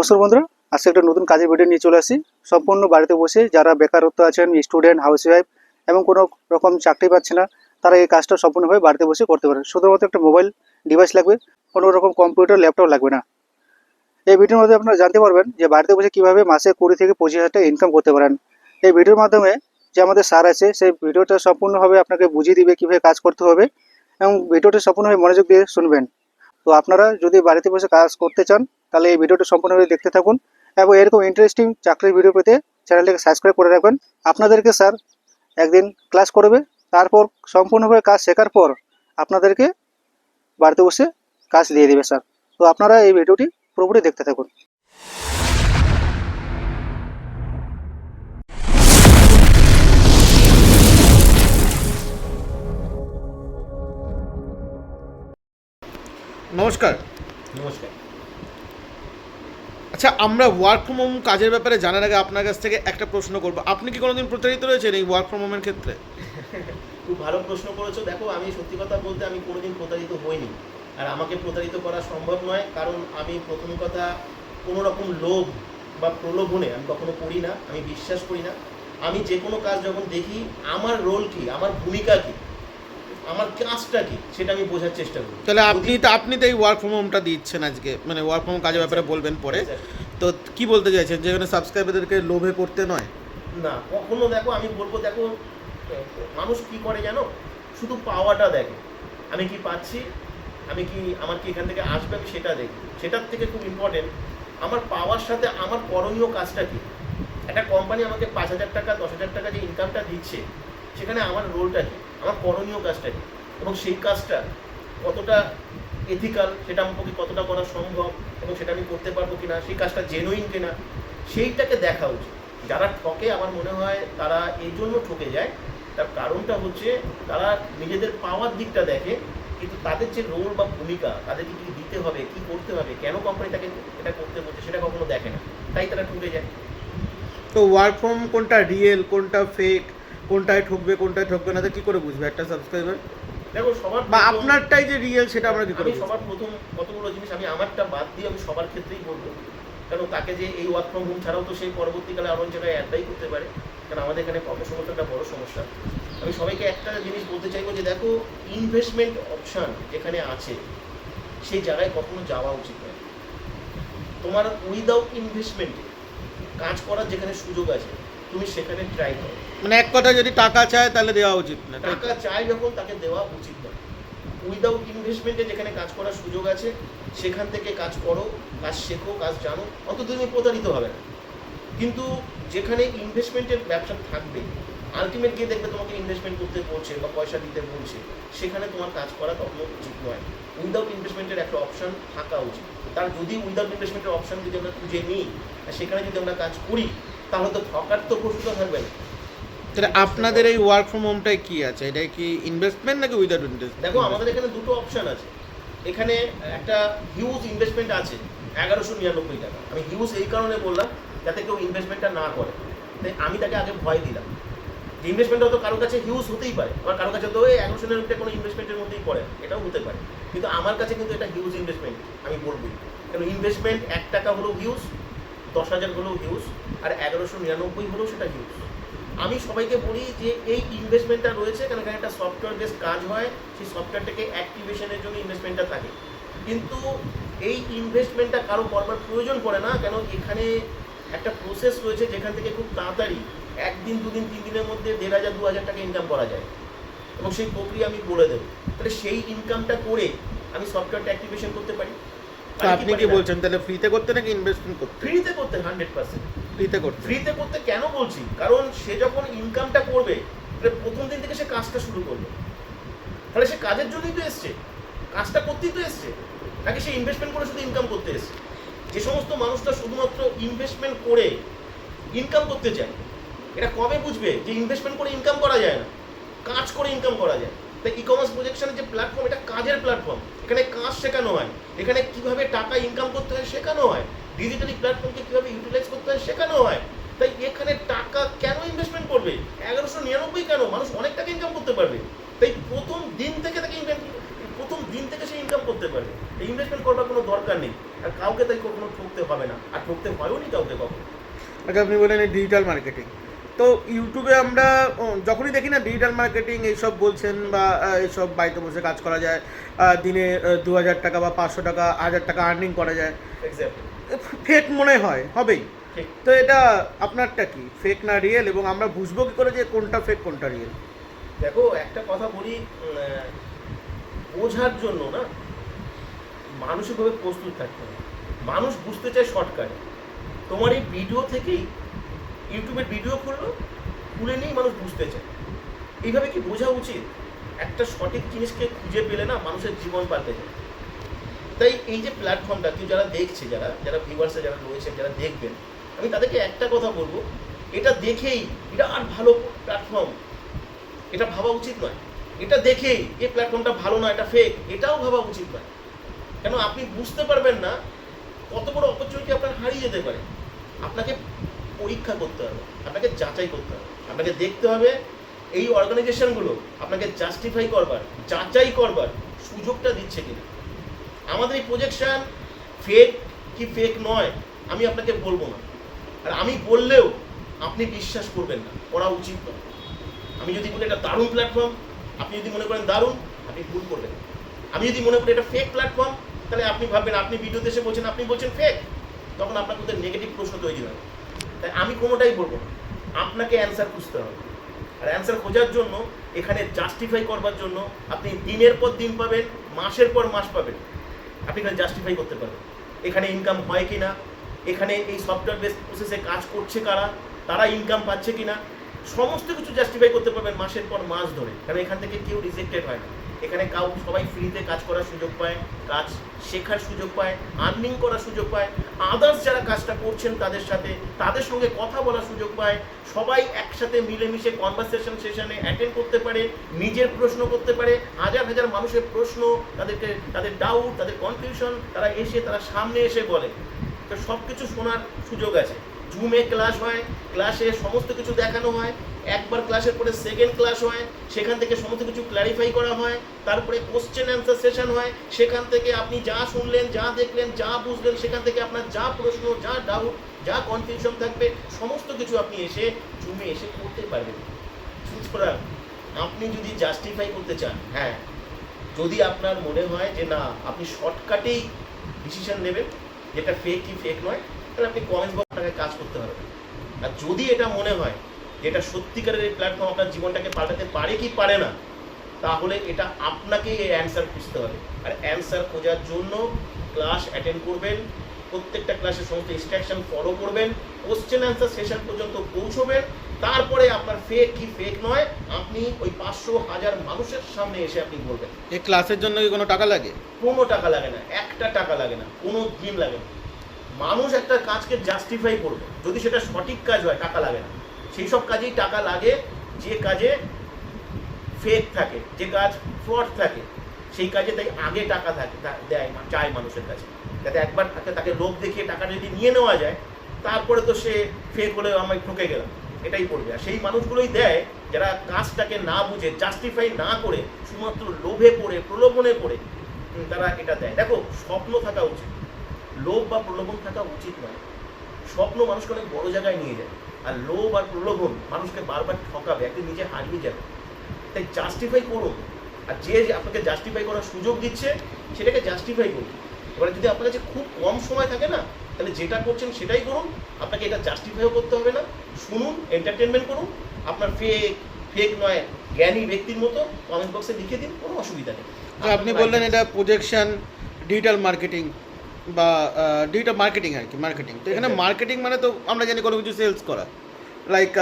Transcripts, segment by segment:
নমস্কার বন্ধুরা, আজকে একটা নতুন কাজের ভিডিও নিয়ে চলে আসি। সম্পূর্ণ বাড়িতে বসে যারা বেকারত্ব আছেন স্টুডেন্ট হাউস ওয়াইফ এবং কোনো রকম চাকরি পাচ্ছে না, তারা এই কাজটা সম্পূর্ণভাবে বাড়িতে বসে করতে পারে শুধুমাত্র একটা মোবাইল ডিভাইস লাগবে, কোনো রকম কম্পিউটার ল্যাপটপ লাগবে না। এই ভিডিওর মধ্যে আপনারা জানতে পারবেন যে বাড়িতে বসে কীভাবে মাসে কুড়ি থেকে পঁচিশ হাজার টাকা ইনকাম করতে পারেন। এই ভিডিওর মাধ্যমে যে আমাদের স্যার আছে, সেই ভিডিওটা সম্পূর্ণভাবে আপনাকে বুঝিয়ে দিবে কীভাবে কাজ করতে হবে এবং ভিডিওটা সম্পূর্ণভাবে মনোযোগ দিয়ে শুনবেন। তো আপনারা যদি বাড়িতে বসে কাজ করতে চান তাহলে এই ভিডিওটি সম্পূর্ণভাবে দেখতে থাকুন এবং এরকম ইন্টারেস্টিং চাকরির ভিডিও পেতে চ্যানেলটাকে সাবস্ক্রাইব করে রাখবেন। আপনাদেরকে স্যার একদিন ক্লাস করবে তারপর সম্পূর্ণভাবে কাজ শেখার পর আপনাদেরকে বাড়িতে বসে কাজ দিয়ে দেবে স্যার তো আপনারা এই ভিডিওটি পুরোপুরি দেখতে থাকুন। নমস্কার। নমস্কার। আচ্ছা আমরা ওয়ার্ক ফ্রম হোম কাজের ব্যাপারে জানার আগে আপনার কাছ থেকে একটা প্রশ্ন করব। আপনি কি কোনোদিন প্রতারিত রয়েছেন এই ওয়ার্ক ফ্রম হোমের ক্ষেত্রে? খুব ভালো প্রশ্ন করেছ। দেখো, আমি সত্যি কথা বলতে আমি কোনোদিন প্রতারিত হইনি। আর আমাকে প্রতারিত করা সম্ভব নয়, কারণ আমি প্রথম কথা কোনো রকম লোভ বা প্রলোভনে আমি কখনো করি না, আমি বিশ্বাস করি না। আমি যে কোনো কাজ যখন দেখি, আমার রোল কি? আমার ভূমিকা কি? আমার কাজটা কি সেটা আমি বোঝার চেষ্টা করি। তাহলে আপনি তো আপনি তো এই ওয়ার্ক ফ্রম হোমটা দিচ্ছেন আজকে। মানে ওয়ার্ক ফ্রম কাজের ব্যাপারে বলবেন পরে। তো কি বলতে চাইছেন? যেখানে সাবস্ক্রাইবারদেরকে লোভে পড়তে নয়? না কখনো দেখো আমি বলব দেখো মানুষ কি করে জানো? শুধু পাওয়াটা দেখে। আমি কি পাচ্ছি? আমি কি আমার কি এখান থেকে আসবে? আমি সেটা দেখি। সেটার থেকে খুব ইম্পর্টেন্ট আমার পাওয়ার সাথে আমার করণীয় কাজটা কি? একটা কোম্পানি আমাকে পাঁচ হাজার টাকা দশ হাজার টাকা যে ইনকামটা দিচ্ছে সেখানে আমার রোলটা কি? আমার করণীয় কাজটা কি? এবং সেই কাজটা কতটা এথিক্যাল সেটা আমার পক্ষে কতটা করা সম্ভব এবং সেটা আমি করতে পারব কি না সেই কাজটা জেনুইন কিনা, সেইটাকে দেখা উচিত। যারা ঠকে, আমার মনে হয় তারা এই জন্য ঠকে যায়, তার কারণটা হচ্ছে তারা নিজেদের পাওয়ার দিকটা দেখে, কিন্তু তাদের যে রোল বা ভূমিকা, তাদেরকে কি দিতে হবে, কি করতে হবে, কেন কোম্পানি তাকে এটা করতে বলছে, সেটা কখনো দেখে না। তাই তারা ঠকে যায়। তো ওয়ার্ক ফ্রম কোনটা রিয়েল কোনটা ফেক কোনটায় ঠকবে কোনটায় ঠকবে না তো কি করে বুঝবে? একটা সাবস্ক্রাইবার দেখো সবার বা আপনারটাই যে রিয়েল সেটা আমরা কি করে সবার প্রথম কতগুলো জিনিস আমি আমারটা বাদ দিয়ে আমি সবার ক্ষেত্রেই বলব। কারণ তাকে যে এই ওয়ার্ক ফ্রম হোম ছাড়াও তো সেই পরবর্তীকালে আরও অনেক জায়গায় অ্যাপ্লাই করতে পারে। কারণ আমাদের এখানে কর্মসংস্থান একটা বড় সমস্যা। আমি সবাইকে একটা জিনিস বলতে চাইব যে দেখো ইনভেস্টমেন্ট অপশন যেখানে আছে সেই জায়গায় কখনো যাওয়া উচিত নয়। তোমার উইদাউট ইনভেস্টমেন্টে কাজ করার যেখানে সুযোগ আছে তুমি সেখানে ট্রাই করো। মানে এক কথা যদি টাকা চায় তাহলে দেওয়া উচিত না টাকা চাই যখন তাকে দেওয়া উচিত নয় উইদাউট ইনভেস্টমেন্টে যেখানে কাজ করার সুযোগ আছে সেখান থেকে কাজ করো কাজ শেখো কাজ জানো অন্তত তুমি প্রতারিত হবে না। কিন্তু যেখানে ইনভেস্টমেন্টের ব্যবসা থাকবে আলটিমেট গিয়ে দেখবে তোমাকে ইনভেস্টমেন্ট করতে বলছে বা পয়সা দিতে বলছে সেখানে তোমার কাজ করা তখন উচিত নয়। উইদাউট ইনভেস্টমেন্টের একটা অপশন থাকা উচিত। তার যদি উইদাউট ইনভেস্টমেন্টের অপশন যদি আমরা খুঁজে নিই আর সেখানে যদি আমরা কাজ করি তাহলে তো ঠকার তো প্রশ্ন থাকবে না। তাহলে আপনাদের এই ওয়ার্ক ফ্রম হোমটাই কি আছে? এটা কি ইনভেস্টমেন্ট নাকি উইদাউট ইনভেস্টমেন্ট দেখো আমাদের এখানে দুটো অপশন আছে। এখানে একটা হিউজ ইনভেস্টমেন্ট আছে এগারোশো নিরানব্বই টাকা। আমি হিউজ এই কারণে বললাম যাতে কেউ ইনভেস্টমেন্টটা না করে। তাই আমি তাকে আগে ভয় দিলাম। যে ইনভেস্টমেন্টটা তো কারোর কাছে হিউজ হতেই পারে আবার কারোর কাছে তো ওই এগারোশো নিরানব্বই কোনো ইনভেস্টমেন্টের মধ্যেই পড়ে এটাও হতে পারে। কিন্তু আমার কাছে কিন্তু এটা হিউজ ইনভেস্টমেন্ট আমি বলবই। কারণ ইনভেস্টমেন্ট এক টাকা হলেও হিউজ দশ হাজার হলেও হিউজ আর এগারোশো নিরানব্বই হলেও সেটা হিউজ আমি সবাইকে বলি যে এই ইনভেস্টমেন্টটা রয়েছে কারণ এখানে একটা সফটওয়্যার বেস কাজ হয়, সেই সফটওয়্যারটাকে অ্যাক্টিভেশনের জন্য ইনভেস্টমেন্টটা থাকে। কিন্তু এই ইনভেস্টমেন্টটা কারও করবার প্রয়োজন পড়ে না, কেন এখানে একটা প্রসেস রয়েছে যেখান থেকে খুব তাড়াতাড়ি একদিন, দুদিন, তিন দিনের মধ্যে দেড় হাজার, দু হাজার টাকা ইনকাম করা যায়। এবং সেই প্রক্রিয়া আমি বলে দেবো। তাহলে সেই ইনকামটা করে আমি সফটওয়্যারটা অ্যাক্টিভেশন করতে পারি। তো আপনি কি বলছেন? তাহলে ফ্রিতে করতে নাকি ইনভেস্টমেন্ট করতে? ফ্রিতে করতে হান্ড্রেড পার্সেন্ট ফ্রিতে করতে। ফ্রিতে করতে কেন বলছি? কারণ সে যখন ইনকামটা করবে প্রথম দিন থেকে সে কাজটা শুরু করবে। তাহলে সে কাজের জন্যই তো এসছে। কাজটা করতেই তো এসছে। নাকি সে ইনভেস্টমেন্ট করে শুধু ইনকাম করতে এসছে? যে সমস্ত মানুষটা শুধুমাত্র ইনভেস্টমেন্ট করে ইনকাম করতে চায় এটা কবে বুঝবে যে ইনভেস্টমেন্ট করে ইনকাম করা যায় না? কাজ করে ইনকাম করা যায় তাই ই কমার্স প্রজেকশনের যে প্ল্যাটফর্ম এটা কাজের প্ল্যাটফর্ম এখানে কাজ শেখানো হয়। এখানে কীভাবে টাকা ইনকাম করতে হয় শেখানো হয়। ডিজিটালি প্ল্যাটফর্মকে কীভাবে ইউটিলাইজ করতে হয় শেখানো হয়। তাই এখানে টাকা কেন ইনভেস্টমেন্ট করবে? এগারোশো নিরানব্বই কেন? মানুষ অনেক টাকা ইনকাম করতে পারবে। তাই প্রথম দিন থেকে তাকে প্রথম দিন থেকে সে ইনকাম করতে পারবে। এই ইনভেস্টমেন্ট করবার কোনো দরকার নেই। আর কাউকে তাই কখনো ঠকতে হবে না। আর ঠকতে হয়ও নি কাউকে কখনো। আচ্ছা আপনি বললেন ডিজিটাল মার্কেটিং তো ইউটিউবে আমরা যখনই দেখি না ডিজিটাল মার্কেটিং এইসব বলছেন বা এইসব বাড়িতে বসে কাজ করা যায় দিনে দু হাজার টাকা বা পাঁচশো টাকা হাজার টাকা আর্নিং করা যায়। ফেক মনে হয় হবেই। তো এটা আপনারটা কি ফেক না রিয়েল এবং আমরা বুঝব কি করে যে কোনটা ফেক কোনটা রিয়েল দেখো একটা কথা বলি বোঝার জন্য না মানসিকভাবে প্রস্তুত থাকতে হবে। মানুষ বুঝতে চায় শর্টকাট তোমার এই ভিডিও থেকেই ইউটিউবের ভিডিও খুললো, খুলে নিয়েই মানুষ বুঝতে চায়। এইভাবে কি বোঝা উচিত? একটা সঠিক জিনিসকে খুঁজে পেলে না মানুষের জীবন পাল্টে যায়। তাই এই যে প্ল্যাটফর্মটা কেউ যারা দেখছে, যারা যারা ভিউয়ার্সে যারা রয়েছেন, যারা দেখবেন, আমি তাদেরকে একটা কথা বলব, এটা দেখেই আর ভালো প্ল্যাটফর্ম এটা ভাবা উচিত নয়। এটা দেখেই এই প্ল্যাটফর্মটা ভালো না, এটা ফেক এটাও ভাবা উচিত নয়। কেন আপনি বুঝতে পারবেন না কত বড় অপরচুনিটি আপনার হারিয়ে যেতে পারে। আপনাকে পরীক্ষা করতে হবে, আপনাকে যাচাই করতে হবে। আপনাকে দেখতে হবে এই অর্গানাইজেশনগুলো আপনাকে জাস্টিফাই করবার, যাচাই করবার সুযোগটা দিচ্ছে কিনা। আমাদের এই প্রজেকশন ফেক কি ফেক নয়, আমি আপনাকে বলব না। আর আমি বললেও আপনি বিশ্বাস করবেন না, করা উচিত নয় আমি যদি বলি এটা দারুণ প্ল্যাটফর্ম আপনি যদি মনে করেন দারুণ, আপনি ভুল করবেন। আমি যদি মনে করি এটা ফেক প্ল্যাটফর্ম তাহলে আপনি ভাববেন, আপনি ভিডিওতে এসে বলছেন, আপনি বলছেন ফেক তখন আপনার মধ্যে নেগেটিভ প্রশ্ন তৈরি হয়। তাই আমি কোনোটাই বলব না। আপনাকে অ্যান্সার খুঁজতে হবে। আর অ্যান্সার খোঁজার জন্য, এখানে জাস্টিফাই করবার জন্য আপনি দিনের পর দিন পাবেন, মাসের পর মাস পাবেন। আপনি এখানে জাস্টিফাই করতে পারবেন। এখানে ইনকাম হয় কি না এখানে এই সফটওয়্যার বেস প্রসেসে কাজ করছে কারা, তারা ইনকাম পাচ্ছে কি না সমস্ত কিছু জাস্টিফাই করতে পারবেন মাসের পর মাস ধরে। কারণ এখান থেকে কেউ রিজেক্টেড হয় না। এখানে কাউ, সবাই ফ্রিতে কাজ করার সুযোগ পায়, কাজ শেখার সুযোগ পায় আর্নিং করার সুযোগ পায় আদার্স যারা কাজটা করছেন তাদের সাথে, তাদের সঙ্গে কথা বলার সুযোগ পায়, সবাই একসাথে মিলেমিশে কনভারসেশন সেশনে অ্যাটেন্ড করতে পারে, নিজের প্রশ্ন করতে পারে, হাজার হাজার মানুষের প্রশ্ন, তাদেরকে, তাদের ডাউট তাদের কনফিউশন তারা এসে, তারা সামনে এসে বলে। তো সব কিছু শোনার সুযোগ আছে। জুমে ক্লাস হয় ক্লাসে সমস্ত কিছু দেখানো হয়, একবার ক্লাসের পরে সেকেন্ড ক্লাস হয়, সেখান থেকে সমস্ত কিছু ক্ল্যারিফাই করা হয়, তারপরে কোশ্চেন অ্যান্সার সেশন হয়, সেখান থেকে আপনি যা শুনলেন, যা দেখলেন, যা বুঝলেন, সেখান থেকে আপনার যা প্রশ্ন, যা ডাউট যা কনফিউশন থাকবে, সমস্ত কিছু আপনি এসে জুমে এসে করতে পারবেন। সুতরাং আপনি যদি জাস্টিফাই করতে চান হ্যাঁ যদি আপনার মনে হয় যে না, আপনি শর্টকাটেই ডিসিশন নেবেন, যেটা ফেক কি ফেক নয়, তাহলে আপনি কমেন্ট বক্সটাকে কাজ করতে পারবেন আর যদি এটা মনে হয় যে এটা সত্যিকারের এই প্ল্যাটফর্ম আপনার জীবনটাকে পাল্টাতে পারে কি পারে না তাহলে এটা আপনাকেই এই অ্যান্সার খুঁজতে হবে। আর অ্যান্সার খোঁজার জন্য ক্লাস অ্যাটেন্ড করবেন প্রত্যেকটা ক্লাসে সমস্ত ইনস্ট্রাকশন ফলো করবেন কোশ্চেন অ্যান্সার সেশন পর্যন্ত পৌঁছবেন তারপরে আপনার ফেক কি ফেক নয় আপনি ওই পাঁচশো হাজার মানুষের সামনে এসে আপনি বলবেন। এই ক্লাসের জন্য কি কোনো টাকা লাগে? কোনো টাকা লাগে না একটা টাকা লাগে না কোনো দিন লাগে না। মানুষ একটা কাজকে জাস্টিফাই করবে। যদি সেটা সঠিক কাজ হয়, টাকা লাগে না। সেই সব কাজেই টাকা লাগে, যে কাজে ফেক থাকে, যে কাজ ফ্রড থাকে, সেই কাজে তাই আগে টাকা থাকে দেয় চায় মানুষের কাছে। যাতে একবার তাকে তাকে লোভ দেখিয়ে টাকাটা যদি নিয়ে নেওয়া যায়, তারপরে তো সে ফেক হলে আমি ঠকে গেলাম। এটাই করবে। আর সেই মানুষগুলোই দেয় যারা কাজটাকে না বুঝে জাস্টিফাই না করে, শুধুমাত্র লোভে পড়ে, প্রলোভনে পড়ে, তারা এটা দেয়। দেখো, স্বপ্ন থাকা উচিত। লোভ বা প্রলোভন থাকা উচিত নয়। স্বপ্ন মানুষকে অনেক বড় জায়গায় নিয়ে যায়। আর লোভ আর প্রলোভন মানুষকে বারবার ঠকাবে একদিন নিজে হারিয়ে যাবে। তাই জাস্টিফাই করুন আর যে আপনাকে জাস্টিফাই করার সুযোগ দিচ্ছে সেটাকে জাস্টিফাই করুন। এবারে যদি আপনার কাছে খুব কম সময় থাকে না তাহলে যেটা করছেন সেটাই করুন। আপনাকে এটা জাস্টিফাইও করতে হবে না। শুনুন এন্টারটেনমেন্ট করুন। আপনার ফেক ফেক নয় জ্ঞানী ব্যক্তির মতো কমেন্ট বক্সে লিখে দিন কোনো অসুবিধা নেই। আপনি বললেন এটা প্রজেকশন ডিজিটাল মার্কেটিং বা ডিজিটাল মার্কেটিং আর কি মার্কেটিং তো এখানে মার্কেটিং মানে তো আমরা জানি কোনো কিছু সেলস করা। লাইক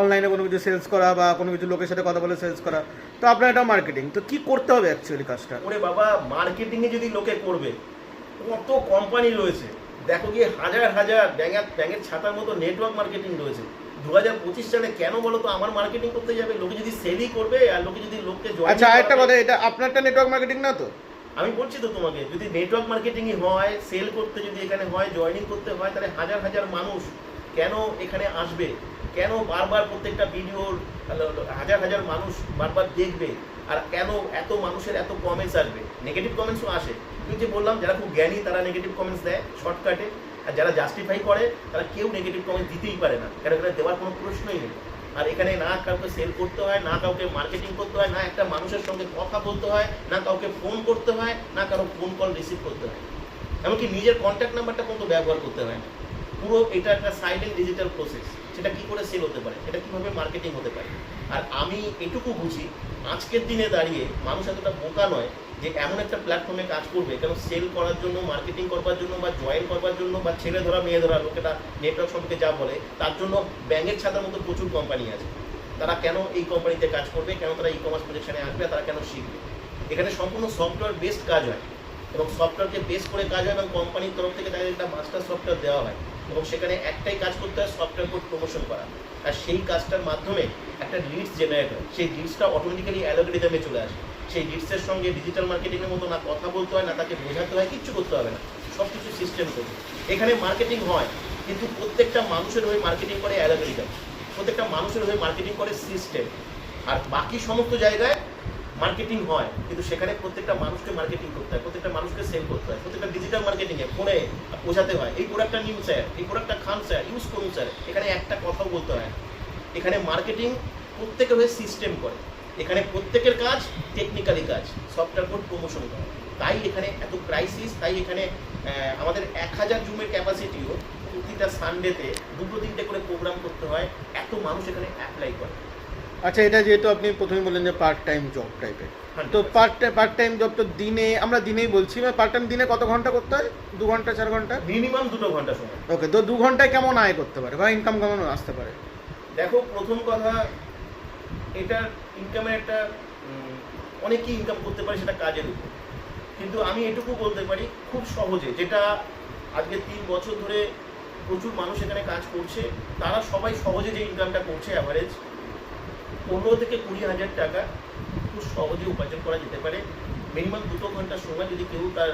অনলাইনে কোনো কিছু সেলস করা বা কোনো কিছু লোকের সাথে কথা বলে সেলস করা। তো আপনার এটা মার্কেটিং তো কি করতে হবে অ্যাকচুয়ালি কাজটা? ওরে বাবা মার্কেটিংয়ে যদি লোকে করবে কত কোম্পানি রয়েছে? দেখো গিয়ে হাজার হাজার ব্যাঙের ব্যাঙের ছাতার মতো নেটওয়ার্ক মার্কেটিং রয়েছে। দু হাজার পঁচিশ সালে কেন বলো তো আমার মার্কেটিং করতে যাবে? লোকে যদি সেলই করবে আর লোকে যদি লোককে আচ্ছা আরেকটা কথা এটা আপনারটা নেটওয়ার্ক মার্কেটিং না তো? আমি বলছি তো তোমাকে, যদি নেটওয়ার্ক মার্কেটিংই হয় সেল করতে যদি এখানে হয় জয়েনিং করতে হয়, তাহলে হাজার হাজার মানুষ কেন এখানে আসবে? কেন বারবার প্রত্যেকটা ভিডিওর হাজার হাজার মানুষ বারবার দেখবে? আর কেন এত মানুষের এত কমেন্টস আসবে? নেগেটিভ কমেন্টসও আসে। তুই যে বললাম, যারা খুব জ্ঞানী, তারা নেগেটিভ কমেন্টস দেয় শর্টকাটে আর যারা জাস্টিফাই করে, তারা কেউ নেগেটিভ কমেন্টস দিতেই পারে না। কারণ এখানে দেওয়ার কোনো প্রশ্নই নেই। আর এখানে না কাউকে সেল করতে হয়, না কাউকে মার্কেটিং করতে হয়, না একটা মানুষের সঙ্গে কথা বলতে হয়, না কাউকে ফোন করতে হয়, না কারও ফোন কল রিসিভ করতে হয়। এমনকি নিজের কন্ট্যাক্ট নাম্বারটা পর্যন্ত ব্যবহার করতে হয় না। পুরো এটা একটা সাইলেন্ট ডিজিটাল প্রসেস সেটা কি করে সেল হতে পারে? সেটা কীভাবে মার্কেটিং হতে পারে? আর আমি এটুকু বুঝি, আজকের দিনে দাঁড়িয়ে মানুষ এতটা বোকা নয় যে এমন একটা প্ল্যাটফর্মে কাজ করবে কেন সেল করার জন্য মার্কেটিং করবার জন্য, বা জয়েন করবার জন্য, বা ছেলে ধরা মেয়ে ধরা লোকেরা নেটওয়ার্ক সম্পর্কে যা বলে, তার জন্য ব্যাঙের ছাতার মতো প্রচুর কোম্পানি আছে। তারা কেন এই কোম্পানিতে কাজ করবে? কেন তারা ই কমার্স প্রজেকশনে আসবে? তারা কেন শিখবে? এখানে সম্পূর্ণ সফটওয়্যার বেসড কাজ হয় এবং সফটওয়্যারকে বেস করে কাজ হয় এবং কোম্পানির তরফ থেকে তাদের একটা মাস্টার সফটওয়্যার দেওয়া হয় এবং সেখানে একটাই কাজ করতে হয় সফটওয়্যার কোড প্রমোশন করা। আর সেই কাজটার মাধ্যমে একটা লিডস জেনারেট হয়। সেই লিডসটা অটোমেটিক্যালি অ্যালোগরিদমে চলে আসে। সেই লিডসের সঙ্গে ডিজিটাল মার্কেটিংয়ের মতো না কথা বলতে হয়, না তাকে বোঝাতে হয়, কিচ্ছু করতে হবে না। সব কিছু সিস্টেম করবে এখানে মার্কেটিং হয়, কিন্তু প্রত্যেকটা মানুষের হয়ে মার্কেটিং করে অ্যালোগরিদম প্রত্যেকটা মানুষের হয়ে মার্কেটিং করে সিস্টেম আর বাকি সমস্ত জায়গায় মার্কেটিং হয়, কিন্তু সেখানে প্রত্যেকটা মানুষকে মার্কেটিং করতে হয়, প্রত্যেকটা মানুষকে সেল করতে হয়, প্রত্যেকটা ডিজিটাল মার্কেটিংয়ে ফোনে বোঝাতে হয়, এই প্রোডাক্টটা নিন স্যার এই প্রোডাক্টটা খান স্যার ইউজ করুন স্যার এখানে একটা কথাও বলতে হয় এখানে মার্কেটিং প্রত্যেকের হয়ে সিস্টেম করে। এখানে প্রত্যেকের কাজ টেকনিক্যালি কাজ সফটওয়্যার কোড প্রমোশন করা। তাই এখানে এত ক্রাইসিস তাই এখানে আমাদের এক হাজার জুমের ক্যাপাসিটিও প্রতিটা সানডেতে দুটো তিনটে করে প্রোগ্রাম করতে হয় এত মানুষ এখানে অ্যাপ্লাই করে। আচ্ছা এটা যেহেতু আপনি প্রথমে বললেন যে পার্ট টাইম জব টাইপের তো 100% পার্ট পার্ট টাইম জব তো দিনে আমরা দিনেই বলছি মানে পার্ট টাইম দিনে কত ঘণ্টা করতে হয়? দু ঘণ্টা চার ঘণ্টা? মিনিমাম দুটো ঘণ্টা সময়। ওকে তো দু ঘন্টায় কেমন আয় করতে পারে? বা ইনকাম কেমন আসতে পারে? দেখো প্রথম কথা এটা ইনকামের একটা অনেকেই ইনকাম করতে পারে সেটা কাজের উপর। কিন্তু আমি এটুকু বলতে পারি, খুব সহজে যেটা আজকে তিন বছর ধরে প্রচুর মানুষ এখানে কাজ করছে, তারা সবাই সহজে যে ইনকামটা করছে অ্যাভারেজ পনেরো থেকে কুড়ি হাজার টাকা খুব সহজে উপার্জন করা যেতে পারে। মিনিমাম দুটো ঘণ্টা সময় যদি কেউ তার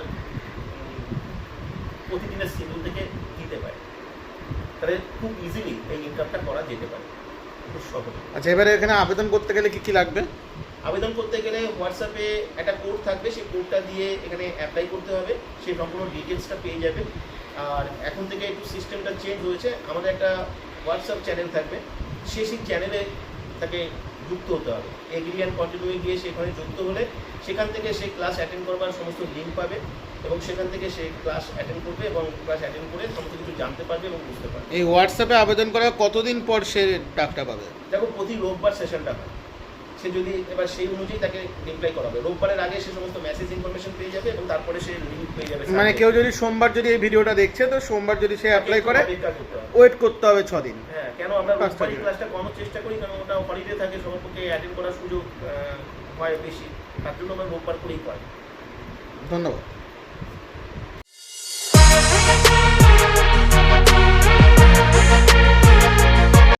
প্রতিদিনের শিডিউল থেকে দিতে পারে, তাহলে খুব ইজিলি এই ইনকামটা করা যেতে পারে। আচ্ছা এবারে এখানে আবেদন করতে গেলে কি কি লাগবে? আবেদন করতে গেলে হোয়াটসঅ্যাপে একটা কোড থাকবে সেই কোডটা দিয়ে এখানে অ্যাপ্লাই করতে হবে। সেই সম্পূর্ণ ডিটেলসটা পেয়ে যাবে। আর এখন থেকে একটু সিস্টেমটা চেঞ্জ হয়েছে। আমাদের একটা হোয়াটসঅ্যাপ চ্যানেল থাকবে। সে সেই চ্যানেলে তাকে যুক্ত হতে হবে। এগ্রি অ্যান্ড কন্টিনিউ গিয়ে সেখানে যুক্ত হলে সেখান থেকে সে ক্লাস অ্যাটেন্ড করবার সমস্ত লিঙ্ক পাবে। এবং সেখান থেকে সে ক্লাস অ্যাটেন্ড করবে এবং ক্লাস অ্যাটেন্ড করে সমস্ত কিছু জানতে পারবে এবং বুঝতে পারবে। এই হোয়াটসঅ্যাপে আবেদন করার কতদিন পর সে টাকাটা পাবে? দেখো প্রতি রোববার সেশনটা হয়। সে যদি এবার সেই অনুযায়ী তাকে রিপ্লাই করা হবে রোববারের আগে সে সমস্ত মেসেজ ইনফরমেশন পেয়ে যাবে এবং তারপরে সে লিঙ্ক পেয়ে যাবে মানে কেউ যদি সোমবার যদি এই ভিডিওটা দেখছে তো সোমবার যদি সে অ্যাপ্লাই করে। ওয়েট করতে হবে। ছ দিন। হ্যাঁ কেন আমরা পাঁচটা ক্লাসটা করানোর চেষ্টা করি কারণ ওটা হলিডে থাকে সবার পক্ষে অ্যাটেন্ড করার সুযোগ হয় বেশি। তার জন্য আমরা রোববার করেই করাই। ধন্যবাদ।